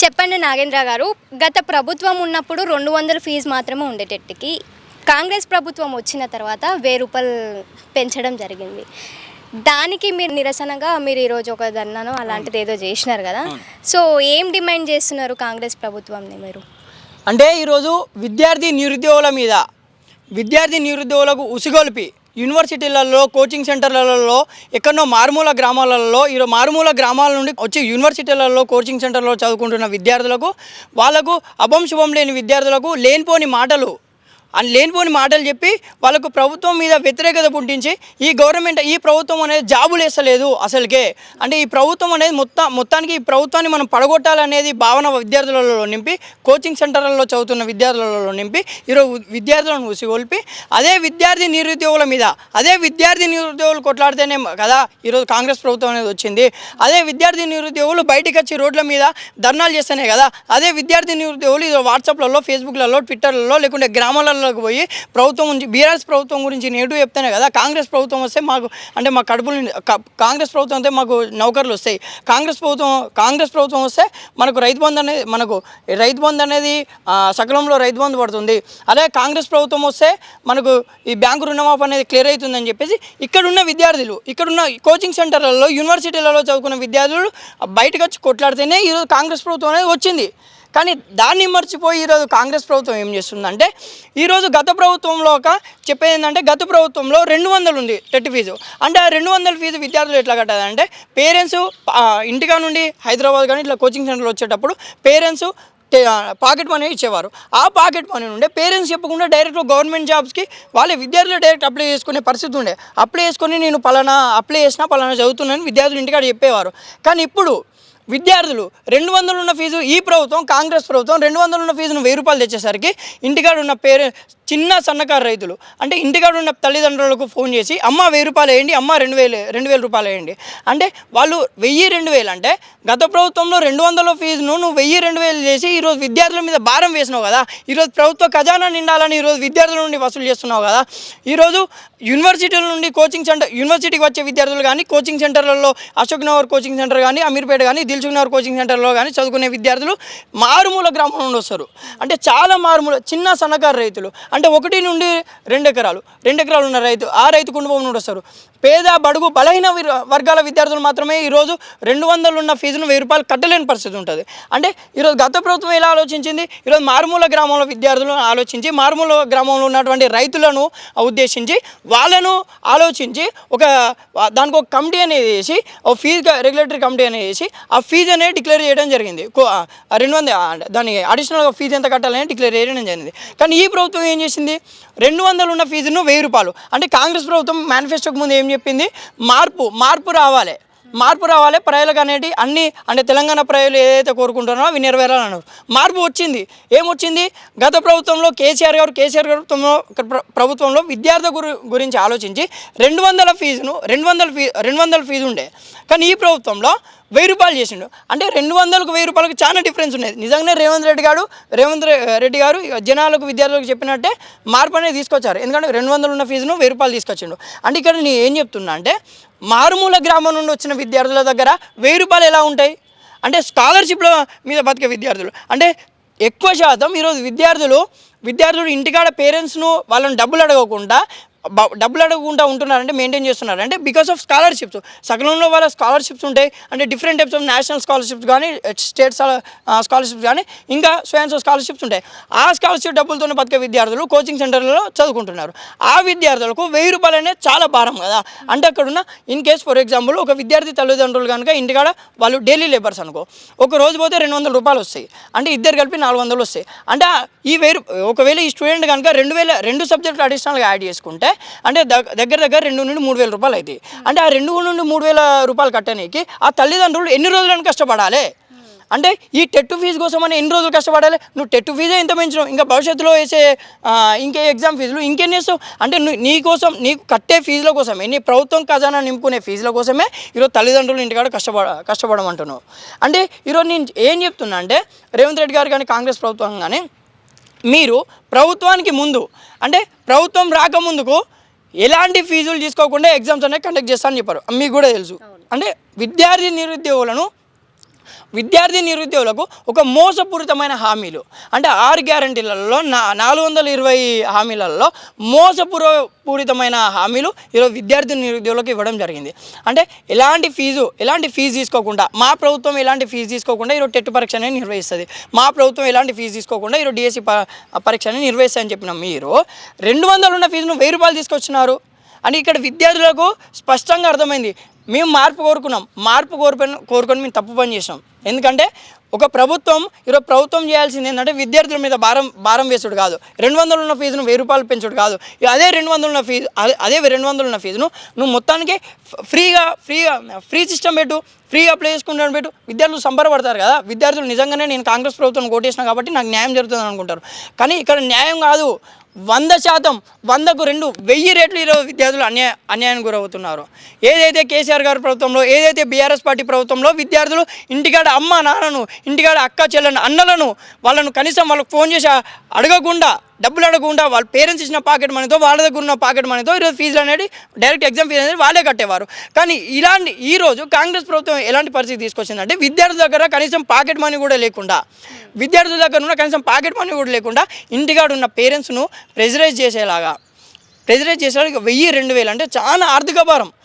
చెప్పండి నాగేంద్ర గారు గత ప్రభుత్వం ఉన్నప్పుడు రెండు వందల ఫీజు మాత్రమే ఉండేటట్టుకి కాంగ్రెస్ ప్రభుత్వం వచ్చిన తర్వాత వెయ్యి రూపాయలు పెంచడం జరిగింది. దానికి మీరు నిరసనగా మీరు ఈరోజు ఒక ధర్నాను అలాంటిది ఏదో చేసినారు కదా. సో ఏం డిమాండ్ చేస్తున్నారు కాంగ్రెస్ ప్రభుత్వంని మీరు? అంటే ఈరోజు విద్యార్థి నిరుద్యోగుల మీద విద్యార్థి నిరుద్యోగులకు ఉసిగొల్పి యూనివర్సిటీలలో కోచింగ్ సెంటర్లలో ఎక్కడో మారుమూల గ్రామాలలో ఈ మారుమూల గ్రామాల నుండి వచ్చి యూనివర్సిటీలలో కోచింగ్ సెంటర్లో చదువుకుంటున్న విద్యార్థులకు వాళ్ళకు అభం శుభం లేని విద్యార్థులకు లేనిపోని మాటలు అని లేనిపోని మాటలు చెప్పి వాళ్ళకు ప్రభుత్వం మీద వ్యతిరేకత పుట్టించి ఈ గవర్నమెంట్ ఈ ప్రభుత్వం అనేది జాబులు వేస్తలేదు అసలుకే. అంటే ఈ ప్రభుత్వం అనేది మొత్తం మొత్తానికి ఈ ప్రభుత్వాన్ని మనం పడగొట్టాలనేది భావన విద్యార్థులలో నింపి కోచింగ్ సెంటర్లలో చదువుతున్న విద్యార్థులలో నింపి ఈరోజు విద్యార్థులను ఉసిగొల్పి అదే విద్యార్థి నిరుద్యోగుల మీద అదే విద్యార్థి నిరుద్యోగులు కొట్లాడితేనే కదా ఈరోజు కాంగ్రెస్ ప్రభుత్వం అనేది వచ్చింది. అదే విద్యార్థి నిరుద్యోగులు బయటికి వచ్చి రోడ్ల మీద ధర్నాలు చేస్తేనే కదా అదే విద్యార్థి నిరుద్యోగులు ఈరోజు వాట్సాప్లలో ఫేస్బుక్లలో ట్విట్టర్లలో లేకుంటే గ్రామాలలో గ్రామాలలోకి పోయి ప్రభుత్వం నుంచి బీఆర్ఎస్ ప్రభుత్వం గురించి నేటివ్ చెప్తేనే కదా కాంగ్రెస్ ప్రభుత్వం వస్తే మాకు అంటే మా కడుపులు కాంగ్రెస్ ప్రభుత్వం అయితే మాకు నౌకర్లు వస్తాయి. కాంగ్రెస్ ప్రభుత్వం కాంగ్రెస్ ప్రభుత్వం వస్తే మనకు రైతు బంధు అనేది మనకు రైతు బంధు అనేది సకలంలో రైతు బంధు పడుతుంది. అదే కాంగ్రెస్ ప్రభుత్వం వస్తే మనకు ఈ బ్యాంకు రుణమాఫ్ అనేది క్లియర్ అవుతుందని చెప్పేసి ఇక్కడున్న విద్యార్థులు ఇక్కడున్న కోచింగ్ సెంటర్లలో యూనివర్సిటీలలో చదువుకున్న విద్యార్థులు బయటకు వచ్చి కొట్లాడితేనే ఈరోజు కాంగ్రెస్ ప్రభుత్వం అనేది వచ్చింది. కానీ దాన్ని మర్చిపోయి ఈరోజు కాంగ్రెస్ ప్రభుత్వం ఏం చేస్తుందంటే ఈరోజు గత ప్రభుత్వంలో ఒక చెప్పేది ఏంటంటే గత ప్రభుత్వంలో రెండు వందలు ఉంది టెట్ ఫీజు. అంటే ఆ రెండు వందల ఫీజు విద్యార్థులు ఎట్లా కట్టాలంటే పేరెంట్స్ ఇంటికా నుండి హైదరాబాద్ కానీ ఇట్లా కోచింగ్ సెంటర్లు వచ్చేటప్పుడు పేరెంట్స్ పాకెట్ మనీ ఇచ్చేవారు. ఆ పాకెట్ మనీ నుండే పేరెంట్స్ చెప్పకుండా డైరెక్ట్ గవర్నమెంట్ జాబ్స్కి వాళ్ళ విద్యార్థులు డైరెక్ట్ అప్లై చేసుకునే పరిస్థితి ఉండే. అప్లై చేసుకొని నేను పలానా అప్లై చేసినా పలానా చదువుతున్నాను విద్యార్థులు ఇంటికాడ చెప్పేవారు. కానీ ఇప్పుడు విద్యార్థులు రెండు వందలు ఉన్న ఫీజు ఈ ప్రభుత్వం కాంగ్రెస్ ప్రభుత్వం రెండు వందలు ఉన్న ఫీజును వెయ్యి రూపాయలు తెచ్చేసరికి ఇంటికాడ ఉన్న పేరు చిన్న సన్నకారు రైతులు అంటే ఇంటికాడ ఉన్న తల్లిదండ్రులకు ఫోన్ చేసి అమ్మ వెయ్యి రూపాయలు వేయండి అమ్మ రెండు వేలు రెండు వేల రూపాయలు వేయండి. అంటే వాళ్ళు వెయ్యి రెండు వేలు అంటే గత ప్రభుత్వంలో రెండు వందల ఫీజును నువ్వు వెయ్యి రెండు వేలు చేసి ఈరోజు విద్యార్థుల మీద భారం వేసినావు కదా ఈరోజు ప్రభుత్వ ఖజానా నిండాలని ఈరోజు విద్యార్థుల నుండి వసూలు చేస్తున్నావు కదా ఈరోజు యూనివర్సిటీల నుండి కోచింగ్ సెంటర్ యూనివర్సిటీకి వచ్చే విద్యార్థులు కానీ కోచింగ్ సెంటర్లలో అశోక్ నగర్ కోచింగ్ సెంటర్ కానీ అమీర్పేట కానీ దిల్సుఖ్ కోచింగ్ సెంటర్లో కానీ చదువుకునే విద్యార్థులు మారుమూల గ్రామం నుండి వస్తారు. అంటే చాలా మారుమూల చిన్న సన్నకారు రైతులు. అంటే ఒకటి నుండి రెండు ఎకరాలు రెండు ఎకరాలు ఉన్న రైతు ఆ రైతు కుటుంబం నుండి వస్తారు. పేద బడుగు బలహీన వర్గాల విద్యార్థులు మాత్రమే ఈరోజు రెండు వందలు ఉన్న ఫీజును వెయ్యి రూపాయలు కట్టలేని పరిస్థితి ఉంటుంది. అంటే ఈరోజు గత ప్రభుత్వం ఎలా ఆలోచించింది? ఈరోజు మారుమూల గ్రామంలో విద్యార్థులను ఆలోచించి మారుమూల గ్రామంలో ఉన్నటువంటి రైతులను ఉద్దేశించి వాళ్ళను ఆలోచించి ఒక దానికి ఒక కమిటీ అనేది వేసి ఒక ఫీజు రెగ్యులేటరీ కమిటీ అనేది వేసి ఆ ఫీజు అనేది డిక్లేర్ చేయడం జరిగింది. కో- రెండు వందల దానికి దాని అడిషనల్గా ఫీజు ఎంత కట్టాలని డిక్లేర్ చేయడం జరిగింది. కానీ ఈ ప్రభుత్వం ఏం చేసింది? రెండు వందలు ఉన్న ఫీజును వెయ్యి రూపాయలు. అంటే కాంగ్రెస్ ప్రభుత్వం మేనిఫెస్టోకి ముందు ఏం చెప్పింది? మార్పు మార్పు రావాలి. మార్పు రావాలి ప్రజలకు అనేది అన్ని అంటే తెలంగాణ ప్రజలు ఏదైతే కోరుకుంటున్నారో అవి నెరవేరాలన్నారు. మార్పు వచ్చింది. ఏమొచ్చింది? గత ప్రభుత్వంలో కేసీఆర్ గారు కేసీఆర్ గారు ప్రభుత్వంలో ప్రభుత్వంలో విద్యార్థి గురి గురించి ఆలోచించి రెండు వందల ఫీజును రెండు వందల ఫీ రెండు వందల ఫీజు ఉండే. కానీ ఈ ప్రభుత్వంలో వెయ్యి రూపాయలు చేసిండు. అంటే రెండు వందలకు వెయ్యి రూపాయలకు చాలా డిఫరెన్స్ ఉన్నది. నిజంగానే రేవంత్ రెడ్డి గారు రేవంత్ రెడ్డి గారు జనాలకు విద్యార్థులకు చెప్పినట్టే మార్పు అనేది తీసుకొచ్చారు. ఎందుకంటే రెండు వందలు ఉన్న ఫీజును వెయ్యి రూపాయలు తీసుకొచ్చిండు. అంటే ఇక్కడ నేను ఏం చెప్తున్నా అంటే మారుమూల గ్రామం నుండి వచ్చిన విద్యార్థుల దగ్గర వెయ్యి రూపాయలు ఎలా ఉంటాయి? అంటే స్కాలర్షిప్ల మీద బతికే విద్యార్థులు. అంటే ఎక్కువ శాతం ఈరోజు విద్యార్థులు విద్యార్థులు ఇంటికాడ పేరెంట్స్ను వాళ్ళని డబ్బులు అడగకుండా డబ్బులు అడగకుండా ఉంటున్నారంటే మెయింటైన్ చేస్తున్నారు. అంటే బికాస్ ఆఫ్ స్కాలర్షిప్స్ సకలంలో వాళ్ళ స్కాలర్షిప్స్ ఉంటాయి అంటే different types of national scholarships కానీ eh, స్టేట్ స్కాలర్షిప్స్ కానీ ఇంకా స్వయం స్కాలర్షిప్స్ ఉంటాయి. ఆ స్కాలర్షిప్ డబ్బులతో బతికే విద్యార్థులు కోచింగ్ సెంటర్లలో చదువుకుంటున్నారు. ఆ విద్యార్థులకు వెయ్యి రూపాయలు అనేది చాలా భారం కదా. అంటే అక్కడున్న ఇన్ కేస్ ఫర్ ఎగ్జాంపుల్ ఒక విద్యార్థి తల్లిదండ్రులు కనుక ఇంటికాడ వాళ్ళు డైలీ లేబర్స్ అనుకో ఒక రోజు పోతే రెండు వందల రూపాయలు వస్తాయి. అంటే ఇద్దరు కలిపి నాలుగు వందలు వస్తాయి. అంటే ఈ వెయ్యి ఒకవేళ ఈ స్టూడెంట్ కనుక రెండు వేల రెండు సబ్జెక్టులు అడిషనల్గా యాడ్ చేసుకుంటే అంటే దగ్గర దగ్గర రెండు నుండి మూడు వేల రూపాయలు అవుతాయి అంటే ఆ రెండు నుండి మూడు వేల రూపాయలు కట్టడానికి ఆ తల్లిదండ్రులు ఎన్ని రోజులను కష్టపడాలి. అంటే ఈ టెట్ ఫీజు కోసం అని ఎన్ని రోజులు కష్టపడాలి? నువ్వు టెట్ ఫీజే ఇంత పెంచినావు. ఇంకా భవిష్యత్తులో వేసే ఇంకే ఎగ్జామ్ ఫీజులు ఇంకేం చేస్తావు? అంటే నువ్వు నీ కోసం నీకు కట్టే ఫీజుల కోసమే నీ ప్రభుత్వం ఖజానా నింపుకునే ఫీజుల కోసమే ఈరోజు తల్లిదండ్రులు ఇంటికాడ కష్టపడ కష్టపడమంటున్నావు. అంటే ఈరోజు నేను ఏం చెప్తున్నా అంటే రేవంత్ రెడ్డి గారు కానీ కాంగ్రెస్ ప్రభుత్వం కానీ మీరు ప్రభుత్వానికి ముందు అంటే ప్రభుత్వం రాకముందుకు ఎలాంటి ఫీజులు తీసుకోకుండా ఎగ్జామ్స్ అనేవి కండక్ట్ చేస్తానని చెప్పారు. మీకు కూడా తెలుసు. అంటే విద్యార్థి నిరుద్యోగులను విద్యార్థి నిరుద్యోగులకు ఒక మోసపూరితమైన హామీలు. అంటే ఆరు గ్యారంటీలలో నా నాలుగు వందల ఇరవై హామీలలో మోసపూర పూరితమైన హామీలు ఈరోజు విద్యార్థి నిరుద్యోగులకు ఇవ్వడం జరిగింది. అంటే ఎలాంటి ఫీజు ఎలాంటి ఫీజు తీసుకోకుండా మా ప్రభుత్వం ఎలాంటి ఫీజు తీసుకోకుండా ఈరోజు టెట్ పరీక్ష అనేది నిర్వహిస్తుంది. మా ప్రభుత్వం ఎలాంటి ఫీజు తీసుకోకుండా ఈరోజు డిఎస్సి పరీక్ష అనేది నిర్వహిస్తాయని చెప్పిన మీరు రెండు వందలు ఉన్న ఫీజును వెయ్యి రూపాయలు తీసుకొచ్చినారు. అని ఇక్కడ విద్యార్థులకు స్పష్టంగా అర్థమైంది. మేము మార్పు కోరుకున్నాం. మార్పు కోరుకొని కోరుకొని మేము తప్పు పని చేసాం ఎందుకంటే ఒక ప్రభుత్వం ఈరోజు ప్రభుత్వం చేయాల్సింది ఏంటంటే విద్యార్థుల మీద భారం భారం వేసుడు కాదు. రెండు వందలు ఉన్న ఫీజును వెయ్యి రూపాయలు పెంచుడు కాదు. ఇక అదే రెండు వందలు ఉన్న ఫీజు అదే- అదే రెండు వందలు ఉన్న ఫీజును నువ్వు మొత్తానికి ఫ్రీగా ఫ్రీగా ఫ్రీ సిస్టమ్ పెట్టు ఫ్రీగా అప్లై చేసుకుంటాను పెట్టు. విద్యార్థులు సంబరపడతారు కదా. విద్యార్థులు నిజంగానే నేను కాంగ్రెస్ ప్రభుత్వం కోటేసిన కాబట్టి నాకు న్యాయం జరుగుతుంది అనుకుంటారు. కానీ ఇక్కడ న్యాయం కాదు. వంద శాతం వందకు రెండు వెయ్యి రేట్లు ఈరోజు విద్యార్థులు అన్యాయ అన్యాయానికి గురవుతున్నారు. ఏదైతే కేసీఆర్ గారి ప్రభుత్వంలో ఏదైతే బీఆర్ఎస్ పార్టీ ప్రభుత్వంలో విద్యార్థులు ఇంటికాడ అమ్మ నాన్నను ఇంటికాడ అక్క చెల్లెను అన్నలను వాళ్ళను కనీసం వాళ్ళకు ఫోన్ చేసి అడగకుండా డబ్బులు అడగకుండా వాళ్ళ పేరెంట్స్ ఇచ్చిన పాకెట్ మనీతో వాళ్ళ దగ్గర ఉన్న పాకెట్ మనీతో ఈరోజు ఫీజులు అనేది డైరెక్ట్ ఎగ్జామ్ ఫీజు అనేది వాళ్ళే కట్టేవారు. కానీ ఇలాంటి ఈ రోజు కాంగ్రెస్ ప్రభుత్వం ఎలాంటి పరిస్థితి తీసుకొచ్చిందంటే విద్యార్థుల దగ్గర కనీసం పాకెట్ మనీ కూడా లేకుండా విద్యార్థుల దగ్గర ఉన్న కనీసం పాకెట్ మనీ కూడా లేకుండా ఇంటికాడ ఉన్న పేరెంట్స్ను ప్రెజరైజ్ చేసేలాగా ప్రెజరైజ్ చేసేలాగా వెయ్యి రెండు వేలు అంటే చాలా ఆర్థిక భారం.